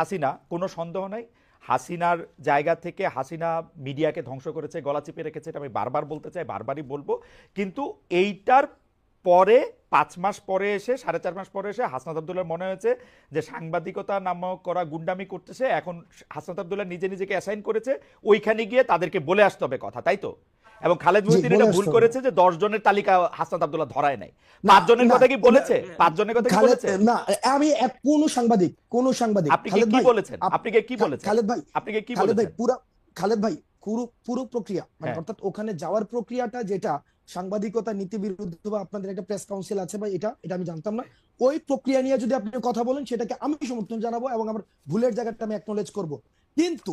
হাসিনা, কোনো সন্দেহ নাই। হাসিনার জায়গা থেকে হাসিনা মিডিয়াকে ধ্বংস করেছে, গলা চিপে রেখেছে, এটা আমি বারবার বলতে চাই, বারবারই বলব। কিন্তু এইটার পরে, পাঁচ মাস পরে এসে, সাড়ে চার মাস পরে এসে হাসনাত আবদুল্লার মনে হয়েছে যে সাংবাদিকতা নামক করা গুন্ডামি করতেছে, এখন হাসনাত আবদুল্লাহ নিজে নিজেকে অ্যাসাইন করেছে, ওইখানে গিয়ে তাদেরকে বলে আসতে হবে কথা, তাই তো? এবং খালেদ মহিউদ্দিন এটা ভুল করেছে যে দশ জনের তালিকা হাসনাত আবদুল্লাহ ধরায় নাই। পাঁচ জনের কথা কি বলেছে? পাঁচ জনের কথা কি বলেছে? না আমি এক কোন সাংবাদিক কোন সাংবাদিক আপনি কি বলেছেন? আপনি কি বলেছেন? খালেদ ভাই আপনি কি কি খালেদ ভাই পুরো খালেদ ভাই পুরো পুরো প্রক্রিয়া মানে হ্যাঁ। অর্থাৎ ওখানে যাওয়ার প্রক্রিয়াটা যেটা সাংবাদিকতা নীতি বিরুদ্ধ বা আপনাদের একটা প্রেস কাউন্সিল আছে বা এটা এটা আমি জানতাম না। ওই প্রক্রিয়া নিয়ে যদি আপনি কথা বলেন সেটাকে আমি সমর্থন জানাব এবং আমার ভুলের জায়গাটা আমি অ্যাকনোলেজ করব। কিন্তু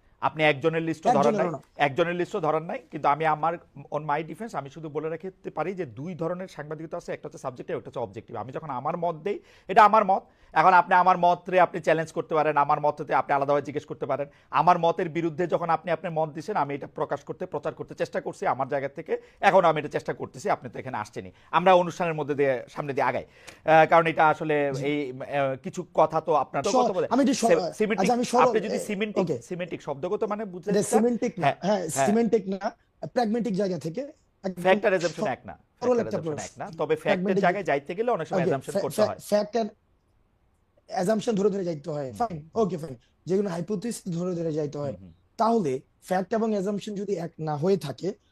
আপনি একজনের লিস্টও ধরান নাই। একজনের লিস্টও ধরান নাই কিন্তু আমি আমার অন মাই ডিফেন্স আমি শুধু বলে রাখতে পারি যে দুই ধরনের সাংবাদিকতা আছে একটা হচ্ছে সাবজেক্টিভ একটা হচ্ছে অবজেক্টিভ আমি যখন আমার মত দেই এটা আমার মত। এখন আপনি আমার মতরে আপনি চ্যালেঞ্জ করতে পারেন আমার মততে আপনি আলাদাভাবে জিজ্ঞেস করতে পারেন। আমার মতের বিরুদ্ধে যখন আপনি আপনার মত দিচ্ছেন আমি এটা প্রকাশ করতে প্রচার করতে চেষ্টা করছি আমার জায়গা থেকে। এখন আমি এটা চেষ্টা করতেছি আপনি তো এখানে আসছেনই। আমরা অনুষ্ঠানের মধ্যে দিয়ে সামনে দিয়ে আগাই। কারণ এটা আসলে এই কিছু কথা তো আপনার তো কথা বলে। আমি একটু সিমেন্টিক আমি সরল- আপনি যদি এ- সিমেন্টিক okay. সিমেন্টিক শব্দগত মানে বুঝতে সিমেন্টিক না। হ্যাঁ, হ্যাঁ হ্যাঁ। সিমেন্টিক না। প্র্যাগম্যাটিক জায়গা থেকে ফ্যাক্টর অ্যাজাম্পশন এক না। ফ্যাক্টর এক না। তবে ফ্যাক্টের জায়গায় যাইতে গেলে অনেক সময় অ্যাজাম্পশন করতে হয়। ফ্যাক্ট এন্ড অ্যাজাম্পশন ধরে ধরে যাইতে হয়। ফাইন ওকে ফাইন যেগুলো হাইপোথিসিস ধরে ধরে যাইতে হয়। তাহলে ফ্যাক্ট এবং অ্যাজাম্পশন যদি এক না হয়ে থাকে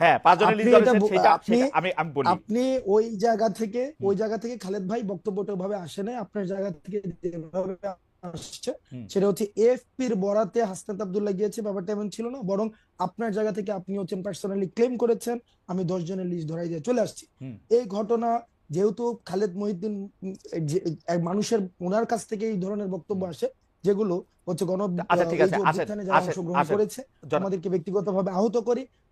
হ্যাঁ আপনি ওই জায়গা থেকে ওই জায়গা থেকে খালেদ ভাই বক্তব্যটা ভাবে আসে নাই আপনার জায়গা থেকে যেভাবে আসছে সেটা হচ্ছে এফপির বরাতে হাসনাত আব্দুল্লাহ গিয়েছে ব্যাপারটা এমন ছিল না বরং আপনার জায়গা থেকে আপনি হচ্ছেন পার্সোনালি ক্লেম করেছেন আমি দশ জনের লিস্ট ধরাই দিয়ে চলে আসছি। এই ঘটনা যেহেতু খালেদ মহিউদ্দিন মানুষের ওনার কাছ থেকে এই ধরনের বক্তব্য আসে যেগুলো হচ্ছে গণ আচ্ছা, অংশগ্রহণ করেছে আমাদেরকে ব্যক্তিগতভাবে আহত করি।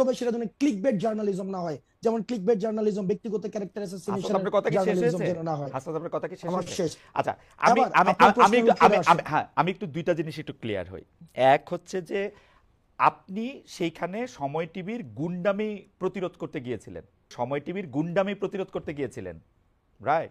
তবে সেটা যেন ক্লিক বেড জার্নালিজম না হয়। যেমন ক্লিক বেড জার্নালিজম ব্যক্তিগত ক্যারেক্টার হাসান আপনার কথা কি শেষ হয়েছে? না হয়। হাসান আপনার কথা কি শেষ আমার হয়েছে? শেষ। আচ্ছা আমি আমি আমি- আমি- হ্যাঁ আমি একটু দুইটা জিনিস একটু ক্লিয়ার হই। এক হচ্ছে যে আপনি সেইখানে সময় টিভির গুন্ডামি প্রতিরোধ করতে গিয়েছিলেন। সময় টিভির গুন্ডামি প্রতিরোধ করতে গিয়েছিলেন। রাইট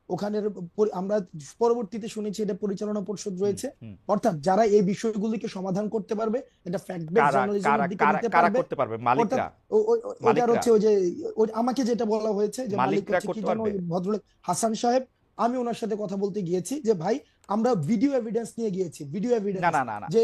ওখানের আমরা পরবর্তীতে শুনেছি এটা পরিচালনা পরিষদ রয়েছে। অর্থাৎ যারা এই বিষয়গুলিকে সমাধান করতে পারবে এটা ফ্যাক্ট বেস জার্নালিজমের দিকে নিতে পারবে। করতে পারবে? মালিকরা? হচ্ছে ওই যে আমাকে যেটা বলা হয়েছে যে মালিক মালিকরা করতে পারবে? ভদ্রলোক হাসান সাহেব আমি ওনার সাথে কথা বলতে গিয়েছি যে ভাই আমরা ভিডিও এভিডেন্স নিয়ে গিয়েছি ভিডিও এভিডেন্স যে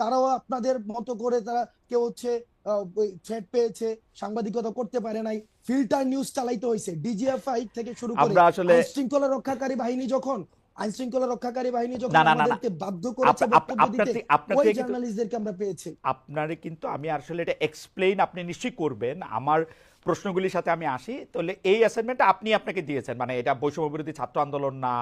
তারাও আপনাদের মতো করে তারা কেউ হচ্ছে থ্রেট পেয়েছে সাংবাদিকতা করতে পারে নাই। ফিল্টার নিউজ চালাইতে হয়েছে ডিজিএফআই থেকে শুরু করে শৃঙ্খলা রক্ষাকারী বাহিনী যখন আইন শৃঙ্খলা রক্ষাকারী বাহিনী যখন। আমাদেরকে বাধ্য করেছে বক্তব্য দিতে ওই জার্নালিস্টদেরকে আমরা পেয়েছি। আপনারে কিন্তু আমি আসলে এটা এক্সপ্লেইন আপনি নিশ্চয়ই করবেন। আমার প্রশ্নগুলির সাথে আমি আসি। তাহলে এই অ্যাসাইনমেন্টটা আপনি আপনাকে দিয়েছেন। মানে এটা বৈষম্য বিরোধী ছাত্র আন্দোলন না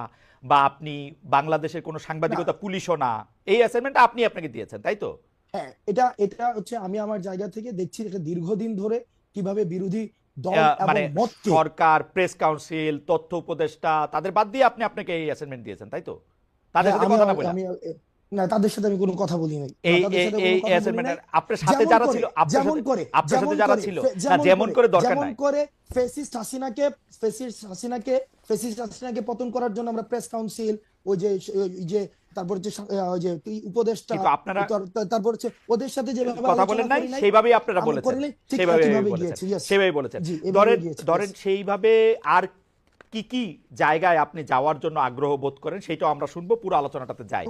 বা আপনি বাংলাদেশের কোনো সাংবাদিকতা পুলিশও না এই অ্যাসাইনমেন্টটা আপনি আপনাকে দিয়েছেন তাই তো? হ্যাঁ এটা এটা হচ্ছে আমি আমার জায়গা থেকে দেখছি এটা দীর্ঘদিন ধরে কীভাবে বিরোধী দল মানে সরকার প্রেস কাউন্সিল তথ্য উপদেষ্টা তাদের বাদ দিয়ে আপনি আপনাকে এই অ্যাসাইনমেন্ট দিয়েছেন তাই তো? তাদের হ্যাঁ, সাথে কথা না বলে। না তাদের সাথে আমি কোনো কথা বলি নাই। এই এই নাই। আপনার সাথে যারা ছিল আপনার যেমন সাথে করে আপনার সাথে যারা ছিল। যেমন করে দরকার যেমন করে ফেসিস্ট হাসিনাকে ফেসিস্ট হাসিনাকে ফেসিস্ট হাসিনাকে পতন করার জন্য আমরা প্রেস কাউন্সিল ওই যে যে তারপর আহ, ওই যে আপনারা তার- তার- তারপর হচ্ছে ওদের সাথে যেভাবে কথা বলেন নাই সেইভাবেই আপনারা বলেছেন। নাই, সেইভাবে বলেছেন। সেইভাবে বলেছেন। ধরেন ধরেন সেইভাবে আর কি কি জায়গায় আপনি যাওয়ার জন্য আগ্রহ বোধ করেন সেটাও আমরা শুনব পুরো আলোচনাটাতে যাই।